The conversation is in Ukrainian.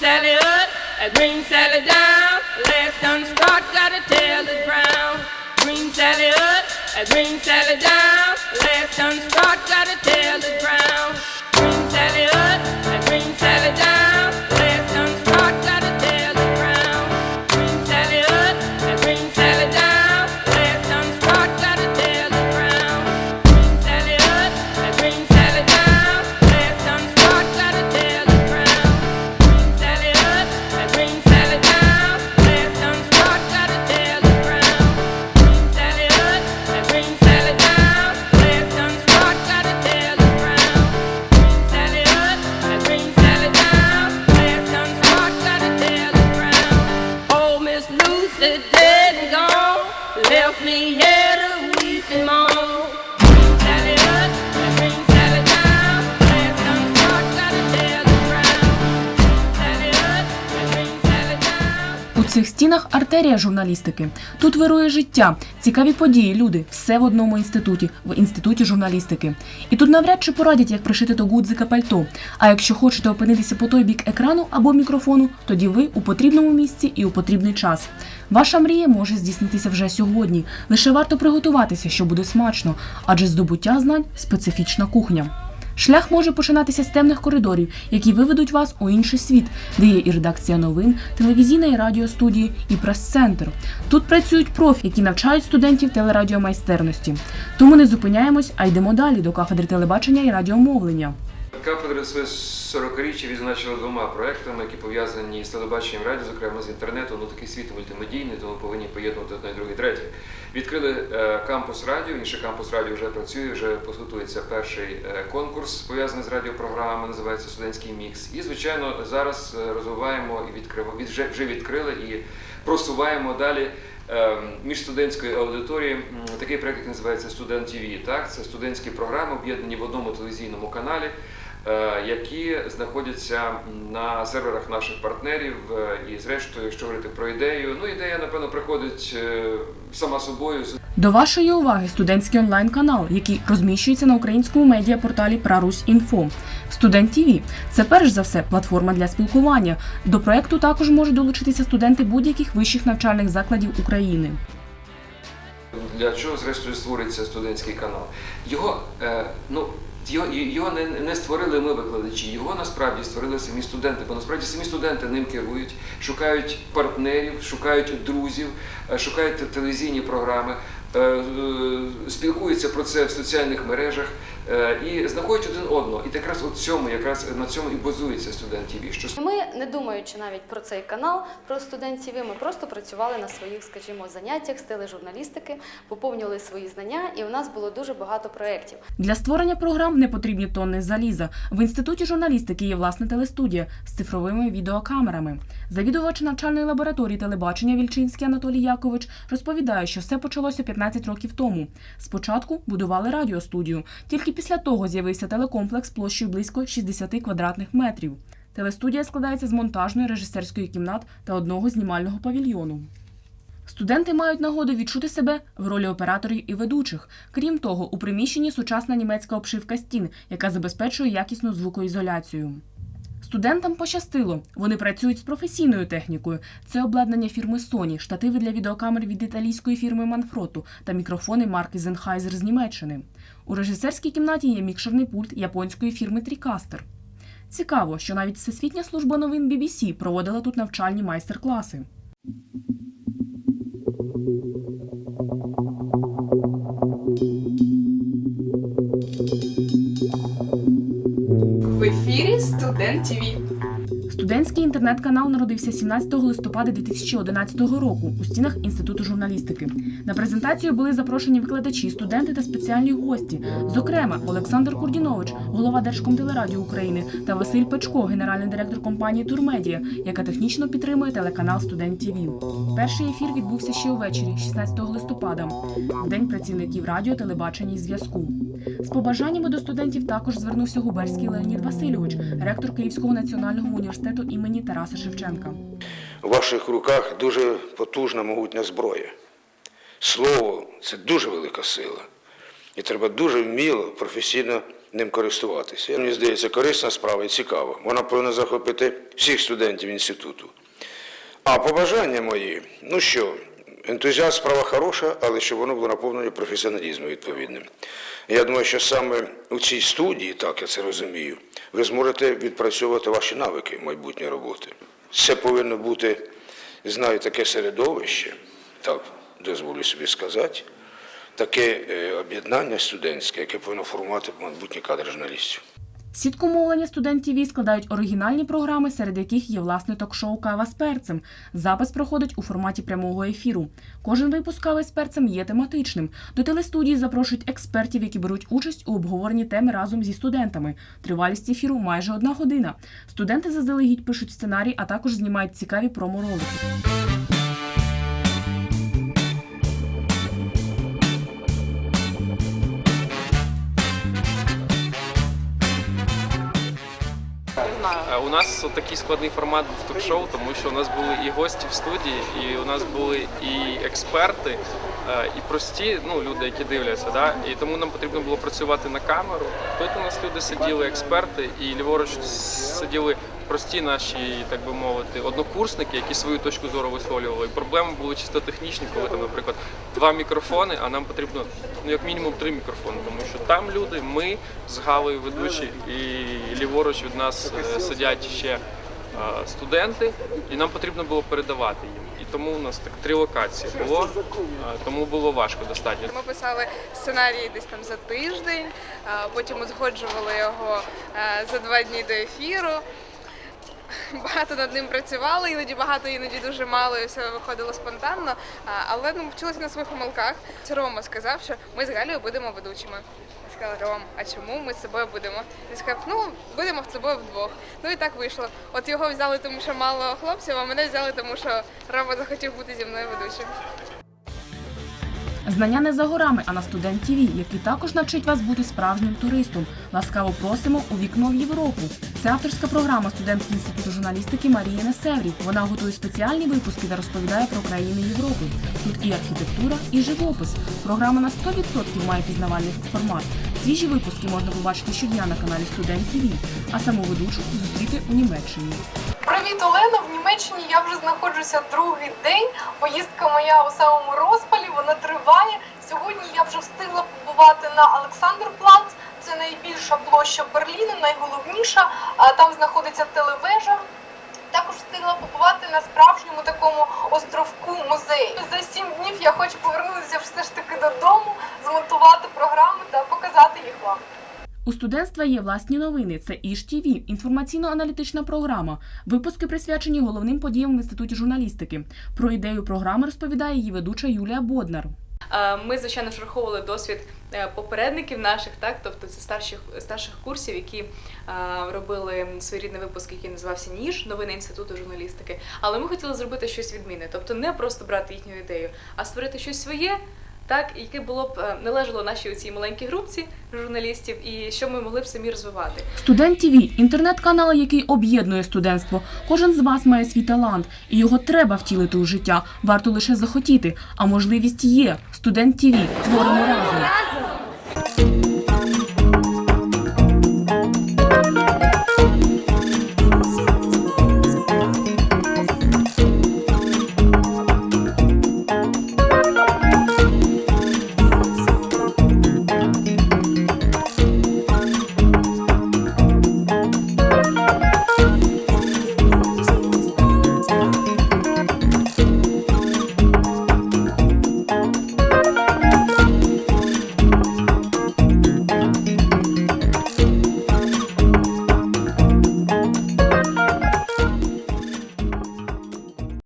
Sally up, and Green Sally down. Last done start, got a tail that's brown. Green Sally up, and Green Sally down. Last done start, got a стінах артерія журналістики. Тут вирує життя, цікаві події, люди, все в одному інституті, в інституті журналістики. І тут навряд чи порадять, як пришити до гудзика пальто. А якщо хочете опинитися по той бік екрану або мікрофону, тоді ви у потрібному місці і у потрібний час. Ваша мрія може здійснитися вже сьогодні. Лише варто приготуватися, що буде смачно, адже здобуття знань специфічна кухня. Шлях може починатися з темних коридорів, які виведуть вас у інший світ, де є і редакція новин, телевізійна і радіостудії, і прес-центр. Тут працюють профі, які навчають студентів телерадіомайстерності. Тому не зупиняємось, а йдемо далі до кафедри телебачення і радіомовлення. Кафедра своє 40-річчя відзначила двома проектами, які пов'язані з телебаченням радіо, зокрема з інтернету. Ну такий світ мультимедійний, тому повинні поєднувати одне, друге, третє. Відкрили е, кампус радіо. Інший кампус радіо вже працює, вже готується перший е, конкурс пов'язаний з радіопрограмами, називається Студентський мікс. І звичайно зараз е, розвиваємо і відкриваємо від вже, відкрили і просуваємо далі. Між студентською аудиторією такий проект, який називається Студент ТВ. Так, це студентські програми, об'єднані в одному телевізійному каналі, які знаходяться на серверах наших партнерів. Е, І, зрештою, якщо говорити про ідею, ну ідея, напевно, приходить е, сама собою. До вашої уваги студентський онлайн-канал, який розміщується на українському медіапорталі Прарусь Інфо. Студент ТВ – це перш за все платформа для спілкування. До проекту також можуть долучитися студенти будь-яких вищих навчальних закладів України. Для чого, зрештою, створюється студентський канал? Його, е, ну, його, не, створили ми, викладачі, його насправді створили самі студенти, бо насправді самі студенти ним керують, шукають партнерів, шукають друзів, е, шукають телевізійні програми, е, е, спілкуються про це в соціальних мережах і знаходять один одного. І якраз от цьому, якраз на цьому і базується студент ТВ, що Ми, не думаючи навіть про цей канал, про студентів, ми просто працювали на своїх, скажімо, заняттях з тележурналістики, поповнювали свої знання, і у нас було дуже багато проєктів. Для створення програм не потрібні тонни заліза. В інституті журналістики є власна телестудія з цифровими відеокамерами. Завідувач навчальної лабораторії телебачення Вільчинський Анатолій Якович розповідає, що все почалося 15 років тому. Спочатку будували радіостудію, тільки після того з'явився телекомплекс площею близько 60 квадратних метрів. Телестудія складається з монтажної режисерської кімнат та одного знімального павільйону. Студенти мають нагоду відчути себе в ролі операторів і ведучих. Крім того, у приміщенні сучасна німецька обшивка стін, яка забезпечує якісну звукоізоляцію. Студентам пощастило. Вони працюють з професійною технікою. Це обладнання фірми Sony, штативи для відеокамер від італійської фірми Manfrotto та мікрофони марки Sennheiser з Німеччини. У режисерській кімнаті є мікшерний пульт японської фірми Tricaster. Цікаво, що навіть Всесвітня служба новин BBC проводила тут навчальні майстер-класи. В ефірі Студент ТВ. Студентський інтернет-канал народився 17 листопада 2011 року у стінах Інституту журналістики. На презентацію були запрошені викладачі, студенти та спеціальні гості. Зокрема, Олександр Курдінович, голова Держкомтелерадіо України, та Василь Печко, генеральний директор компанії Турмедія, яка технічно підтримує телеканал Студент ТВ. Перший ефір відбувся ще увечері, 16 листопада, в день працівників радіо, телебачення і зв'язку. З побажаннями до студентів також звернувся Губерський Леонід Васильович, ректор Київського національного університету імені Тараса Шевченка. У ваших руках дуже потужна могутня зброя. Слово це дуже велика сила. І треба дуже вміло, професійно ним користуватися. Мені здається, корисна справа і цікава. Вона повинна захопити всіх студентів інституту. А побажання мої, ну що, ентузіазм справа хороша, але щоб воно було наповнено професіоналізмом відповідним. Я думаю, що саме у цій студії, так я це розумію, ви зможете відпрацьовувати ваші навики майбутньої роботи. Це повинно бути, знаю, таке середовище, так дозволю собі сказати, таке е, об'єднання студентське, яке повинно формувати майбутні кадри журналістів. Сітку мовлення студент ТВ складають оригінальні програми, серед яких є власне ток-шоу Кава з перцем. Запис проходить у форматі прямого ефіру. Кожен випуск кави з перцем є тематичним. До телестудії запрошують експертів, які беруть участь у обговоренні теми разом зі студентами. Тривалість ефіру майже одна година. Студенти заздалегідь пишуть сценарій, а також знімають цікаві промо-ролики. У нас такий складний формат в ток-шоу, тому що у нас були і гості в студії, і у нас були і експерти, е, і прості ну, люди, які дивляться. Да? І тому нам потрібно було працювати на камеру. Тут у нас люди сиділи експерти, і ліворуч сиділи прості наші, так би мовити, однокурсники, які свою точку зору висловлювали. І проблеми були чисто технічні, коли там, наприклад, два мікрофони, а нам потрібно ну як мінімум три мікрофони, тому що там люди, ми з Галою ведучі, і ліворуч від нас е, сидять ще е, студенти, і нам потрібно було передавати їм. І тому у нас так три локації було, е, тому було важко достатньо. Ми писали сценарій десь там за тиждень, потім узгоджували його за два дні до ефіру. Багато над ним працювали, іноді багато, іноді дуже мало, і все виходило спонтанно. Але ну, вчилися на своїх помилках. Це Рома сказав, що ми з Галею будемо ведучими. Я сказала, Ром, а чому ми з собою будемо? Він сказав, ну будемо з собою вдвох. Ну і так вийшло. От його взяли, тому що мало хлопців, а мене взяли, тому що Рома захотів бути зі мною ведучим. Знання не за горами, а на студент ТВ, який також навчить вас бути справжнім туристом. Ласкаво просимо у вікно в Європу. Це авторська програма студентки інституту журналістики Марії Несеврі. Вона готує спеціальні випуски та розповідає про країни Європи. Тут і архітектура, і живопис. Програма на 100% має пізнавальний формат. Свіжі випуски можна побачити щодня на каналі Студент ТВ, а саму ведучу зустріти у Німеччині. Привіт, Олена! В Німеччині я вже знаходжуся другий день. Поїздка моя у самому розпалі, вона триває. Сьогодні я вже встигла побувати на Олександрплац. Це найбільша площа Берліну, найголовніша. Там знаходиться телевежа. Також встигла побувати на справжньому такому островку музеї. За сім днів я хочу повернутися все ж таки додому, змонтувати програми та показати їх вам. У студентства є власні новини. Це Іж ТВ, інформаційно-аналітична програма. Випуски присвячені головним подіям в інституті журналістики. Про ідею програми розповідає її ведуча Юлія Боднар. Ми, звичайно, враховували досвід е, попередників наших, так, тобто це старших, старших курсів, які е, робили своєрідний випуск, який називався Ніж, новини інституту журналістики. Але ми хотіли зробити щось відмінне, тобто не просто брати їхню ідею, а створити щось своє. Так, яке було б е, належало нашій цій маленькій групці журналістів, і що ми могли б самі розвивати. Студент ТВ – інтернет-канал, який об'єднує студентство. Кожен з вас має свій талант, і його треба втілити у життя. Варто лише захотіти. А можливість є. Студент ТВ. Творимо разом.